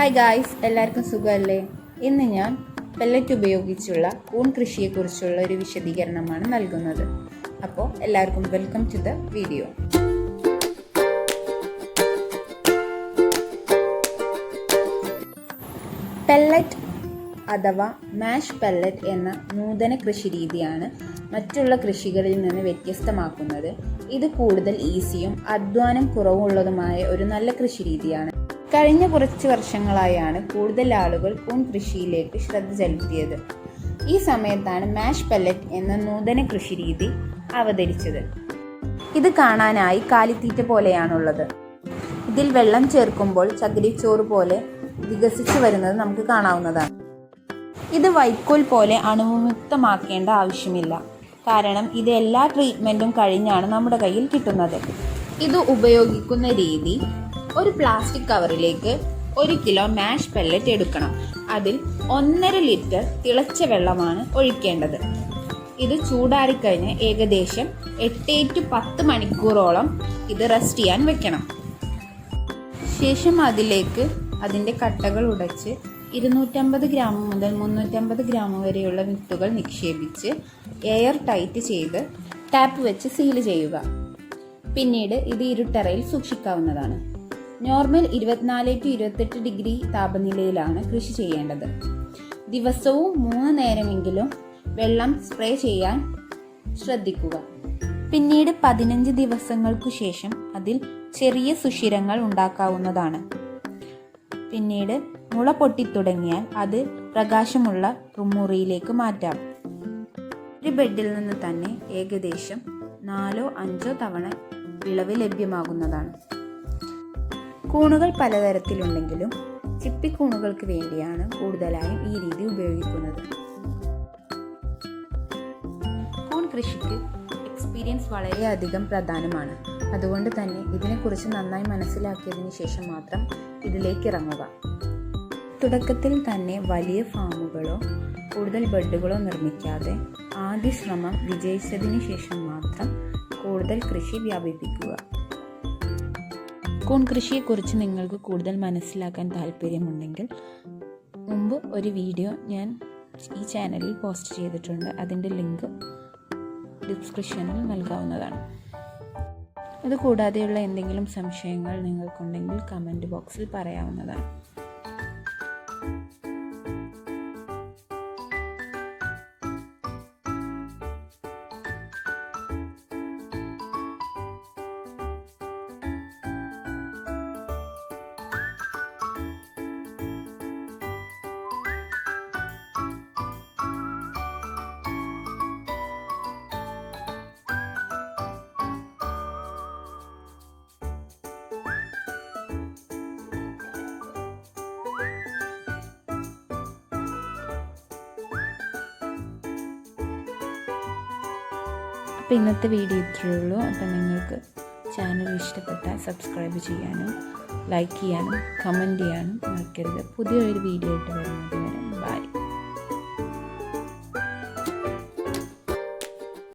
Hi guys എല്ലാവർക്കും സുഖമല്ലേ? ഇന്ന് ഞാൻ പെല്ലറ്റ് ഉപയോഗിച്ചുള്ള കൂൺ കൃഷിയെക്കുറിച്ചുള്ള ഒരു വിശദീകരണമാണ് നൽകുന്നത്. അപ്പോൾ എല്ലാവർക്കും welcome to the video pellet അഥവാ മാഷ് പെല്ലറ്റ് എന്ന നൂതന കൃഷി രീതിയാണ് മറ്റുള്ള കൃഷികളിൽ നിന്ന് വ്യത്യസ്തമാക്കുന്നത്. ഇത് കൂടുതൽ ഈസിയും അധ്വാനം കുറവുള്ളതുമായ ഒരു നല്ല കൃഷി രീതിയാണ്. കഴിഞ്ഞ കുറച്ച് വർഷങ്ങളായാണ് കൂടുതൽ ആളുകൾ പൂൺ കൃഷിയിലേക്ക് ശ്രദ്ധ ചെലുത്തിയത്. ഈ സമയത്താണ് മാഷ് പെല്ലറ്റ് എന്ന നൂതന കൃഷി രീതി അവതരിച്ചത്. ഇത് കാണാനായി കാലിത്തീറ്റ പോലെയാണുള്ളത്. ഇതിൽ വെള്ളം ചേർക്കുമ്പോൾ ചകിരിച്ചോറ് പോലെ വികസിച്ചു വരുന്നത് നമുക്ക് കാണാവുന്നതാണ്. ഇത് വൈക്കോൽ പോലെ അണുവിമുക്തമാക്കേണ്ട ആവശ്യമില്ല. കാരണം ഇത് എല്ലാ ട്രീറ്റ്മെന്റും കഴിഞ്ഞാണ് നമ്മുടെ കയ്യിൽ കിട്ടുന്നത്. ഇത് ഉപയോഗിക്കുന്ന രീതി ഒരു പ്ലാസ്റ്റിക് കവറിലേക്ക് ഒരു കിലോ മാഷ് പെല്ലറ്റ് എടുക്കണം. അതിൽ ഒന്നര ലിറ്റർ തിളച്ച വെള്ളമാണ് ഒഴിക്കേണ്ടത്. ഇത് ചൂടാറിക്കഴിഞ്ഞ് ഏകദേശം എട്ട് ടു പത്ത് മണിക്കൂറോളം ഇത് റെസ്റ്റ് ചെയ്യാൻ വെക്കണം. ശേഷം അതിലേക്ക് അതിന്റെ കട്ടകൾ ഉടച്ച് ഇരുന്നൂറ്റമ്പത് ഗ്രാം മുതൽ മുന്നൂറ്റമ്പത് ഗ്രാം വരെയുള്ള വിത്തുകൾ നിക്ഷേപിച്ച് എയർ ടൈറ്റ് ചെയ്ത് ടാപ്പ് വെച്ച് സീൽ ചെയ്യുക. പിന്നീട് ഇത് ഇരുട്ടറയിൽ സൂക്ഷിക്കാവുന്നതാണ്. നോർമൽ ഇരുപത്തിനാല് ടു ഇരുപത്തെട്ട് ഡിഗ്രി താപനിലയിലാണ് കൃഷി ചെയ്യേണ്ടത്. ദിവസവും മൂന്ന് നേരമെങ്കിലും വെള്ളം സ്പ്രേ ചെയ്യാൻ ശ്രദ്ധിക്കുക. പിന്നീട് പതിനഞ്ച് ദിവസങ്ങൾക്കു ശേഷം അതിൽ ചെറിയ സുഷിരങ്ങൾ ഉണ്ടാക്കാവുന്നതാണ്. പിന്നീട് മുള പൊട്ടിത്തുടങ്ങിയാൽ അത് പ്രകാശമുള്ള മുറിയിലേക്ക് മാറ്റാം. ഒരു ബെഡിൽ നിന്ന് തന്നെ ഏകദേശം നാലോ അഞ്ചോ തവണ വിളവ് ലഭ്യമാകുന്നതാണ്. കൂണുകൾ പലതരത്തിലുണ്ടെങ്കിലും ചിപ്പിക്കൂണുകൾക്ക് വേണ്ടിയാണ് കൂടുതലായും ഈ രീതി ഉപയോഗിക്കുന്നത്. കൂൺ കൃഷിക്ക് എക്സ്പീരിയൻസ് വളരെയധികം പ്രധാനമാണ്. അതുകൊണ്ട് തന്നെ ഇതിനെക്കുറിച്ച് നന്നായി മനസ്സിലാക്കിയതിന് ശേഷം മാത്രം ഇതിലേക്ക് ഇറങ്ങുക. തുടക്കത്തിൽ തന്നെ വലിയ ഫാമുകളോ കൂടുതൽ ബെഡുകളോ നിർമ്മിക്കാതെ ആദ്യ ശ്രമം വിജയിച്ചതിന് ശേഷം മാത്രം കൂടുതൽ കൃഷി വ്യാപിപ്പിക്കുക. കൂൺ കൃഷിയെക്കുറിച്ച് നിങ്ങൾക്ക് കൂടുതൽ മനസ്സിലാക്കാൻ താല്പര്യമുണ്ടെങ്കിൽ മുമ്പ് ഒരു വീഡിയോ ഞാൻ ഈ ചാനലിൽ പോസ്റ്റ് ചെയ്തിട്ടുണ്ട്. അതിന്റെ ലിങ്ക് ഡിസ്ക്രിപ്ഷനിൽ നൽകാവുന്നതാണ്. അതുകൂടാതെയുള്ള എന്തെങ്കിലും സംശയങ്ങൾ നിങ്ങൾക്കുണ്ടെങ്കിൽ കമന്റ് ബോക്സിൽ പറയാവുന്നതാണ്. അപ്പോൾ ഇന്നത്തെ വീഡിയോ ഇത്രയേ ഉള്ളൂ. അപ്പോൾ നിങ്ങൾക്ക് ചാനൽ ഇഷ്ടപ്പെട്ടാൽ സബ്സ്ക്രൈബ് ചെയ്യാനും ലൈക്ക് ചെയ്യാനും കമന്റ് ചെയ്യാനും മറക്കരുത്. പുതിയൊരു വീഡിയോ ആയിട്ട് വരുന്നത് വരെ